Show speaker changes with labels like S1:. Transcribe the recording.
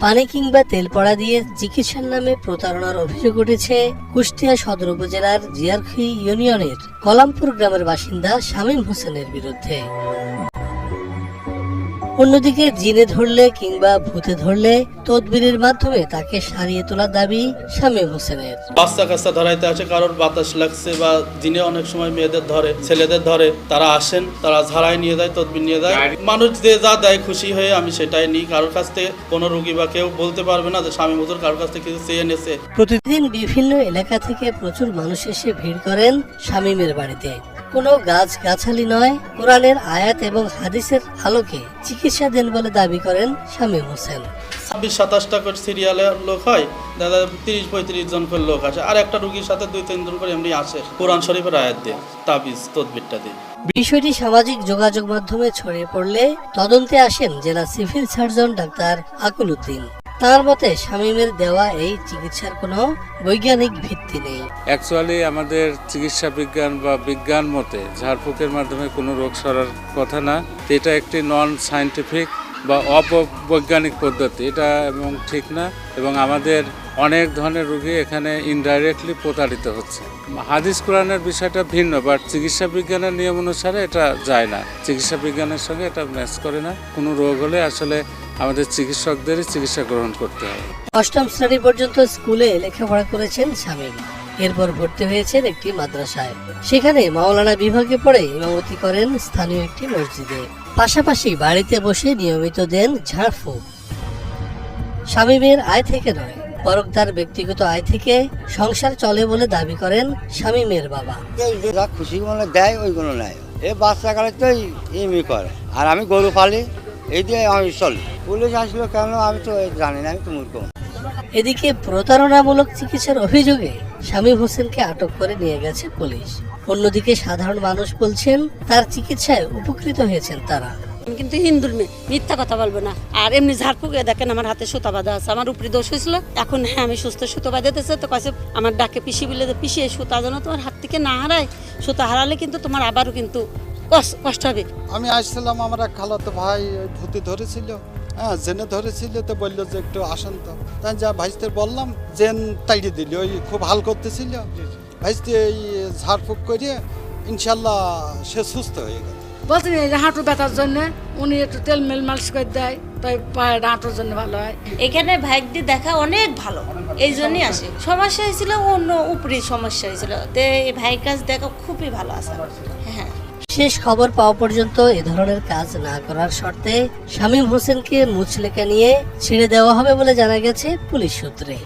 S1: পানি কিংবা তেল পড়া দিয়ে চিকিৎসার নামে প্রতারণার অভিযোগ উঠেছে কুষ্টিয়া সদর উপজেলার জিয়ারখি ইউনিয়নের কলামপুর গ্রামের বাসিন্দা শামীম হোসেনের বিরুদ্ধে। অন্যদিকে জিনে ধরলে কিংবা ভূতে ধরলে তদবিরের মাধ্যমে তাকে সারিয়ে তোলার দাবি শামীম হোসেনের।
S2: বাচ্চা কাচ্চা ধরাইতে আসে কারোর বাতাস লাগছে বা দিনে অনেক সময় মেয়েদের ধরে ছেলেদের ধরে তারা আসেন তারা ঝাড়াই নিয়ে যায় তদবির নিয়ে যায়। মানুষ যে যা দেয় খুশি হয়ে আমি সেটাই নিই। কারোর কাছ থেকে কোনো রুগী বা কেউ বলতে পারবে না যে স্বামী মধুর কারোর কাছ থেকে কিছু চেয়ে এনেছে
S1: প্রতিদিন বিভিন্ন এলাকা থেকে প্রচুর মানুষ এসে ভিড় করেন শামীমের বাড়িতে। কোনো গাছ গাছালি নয় কোরআনের আয়াত এবং হাদিসের আলোকে চিকিৎসা দেন বলে দাবি করেন শামীম হোসেন।
S2: ছাব্বিশ সাতাশটা করে সিরিয়ালের লোক হয় দাদা তিরিশ পঁয়ত্রিশ জন করে লোক আসে। আর একটা রুগীর সাথে দুই তিনজন করে এমনি আসে কোরআন শরীফের আয়াত দিয়ে তাবিজ তদবিরটা দিয়ে।
S1: বিষয়টি সামাজিক যোগাযোগ মাধ্যমে ছড়িয়ে পড়লে তদন্তে আসেন জেলা সিভিল সার্জন ডাক্তার আকুল উদ্দিন। তার মতে শামীমের দেওয়া এই চিকিৎসার কোনো বৈজ্ঞানিক ভিত্তি নেই।
S3: অ্যাকচুয়ালি আমাদের চিকিৎসা বিজ্ঞান বা বিজ্ঞান মতে ঝাড়ফুঁকের মাধ্যমে কোনো রোগ সরার কথা না। এটা একটি নন সায়েন্টিফিক বা অপবৈজ্ঞানিক পদ্ধতি। এটা এবং ঠিক না, এবং আমাদের অনেক ধরনের রোগী এখানে ইনডাইরেক্টলি প্রতারিত হচ্ছে। হাদিস কোরআনের বিষয়টা ভিন্ন বাট চিকিৎসা বিজ্ঞানের নিয়ম অনুসারে এটা যায় না। চিকিৎসা বিজ্ঞানের সঙ্গে এটা ম্যাচ করে না। কোনো রোগ হলে আসলে আমাদের চিকিৎসকদেরই চিকিৎসা গ্রহণ করতে হবে।
S1: অষ্টম শ্রেণি পর্যন্ত স্কুলে লেখাপড়া করেছেন স্বামী এরপর ভর্তি হয়েছেন একটি মাদ্রাসায়। সেখানে মাওলানা বিভাগে পড়ে ইমামতি করেন স্থানীয় একটি মসজিদে। পাশাপাশি বাড়িতে বসে নিয়মিত দেন ঝাড়ফুঁক। শামীমের আয় থেকে নয় বরং তার ব্যক্তিগত আয় থেকে সংসার চলে বলে দাবি করেন শামীমের বাবা।
S4: এই যে যা খুশিগুলো দেয় ওইগুলো নেয়। এ বাচ্চা কালে তো এমনি করে। আর আমি গরু পালি এই দিয়ে আমি চলি। পুলিশ আসলো কেন? আমি তো জানি না আমি তো মূর্খ।
S1: এদিকে প্রতারণামূলক চিকিৎসার অভিযোগে শামীম হোসেনকে আটক করে নিয়ে গেছে পুলিশ। অন্যদিকে সাধারণ মানুষ বলছেন তার চিকিৎসায় উপকৃত হয়েছেন তারা।
S5: কিন্তু হিন্দুর মেয়ে মিথ্যা কথা বলব না। আর এমনি ঝাড়ফুঁকে দেখেন আমার হাতে সুতা বাঁধা আছে। আমার উপরে দোষ হয়েছিল। এখন হ্যাঁ আমি সুস্থ সুতো বাঁধাতেছে তো কাছে আমার ডাকে পিসি বলে যে, পিসি সুতা যেন তোমার হাত থেকে না হারায়। সুতা হারালে কিন্তু তোমার আবারও কিন্তু কষ্ট হবে।
S6: আমি আসছিলাম আমার এক খালাতো ভাই ওই ভূতি ধরেছিল হ্যাঁ জেনে ধরেছিল তো বলল যে একটু আসেন তো। তাই যা ভাইস্তে বললাম জেন তাইড়ে দিল ওই খুব হাল করতেছিল। ভাইস্তে এই ঝাড়ফুঁক করে ইনশাল্লাহ সে সুস্থ হয়ে গেল।
S7: বলছেন এই হাঁটু ব্যথার জন্য উনি একটু তেল মেল মালিশ করে দেয় তাই পায়ের হাঁটুর জন্য ভালো হয়।
S8: এখানে ভাইকদি দেখা অনেক ভালো এই জন্যই আসে। সমস্যা হয়েছিল অন্য উপরি সমস্যা হয়েছিল তো এই ভাই কাজ দেখা খুবই ভালো আছে। হ্যাঁ।
S1: শেষ খবর পাওয়া পর্যন্ত এ ধরনের কাজ না করার শর্তে শামীম হোসেনকে মুচলেকা নিয়ে ছেড়ে দেওয়া হবে বলে জানা গেছে পুলিশ সূত্রে।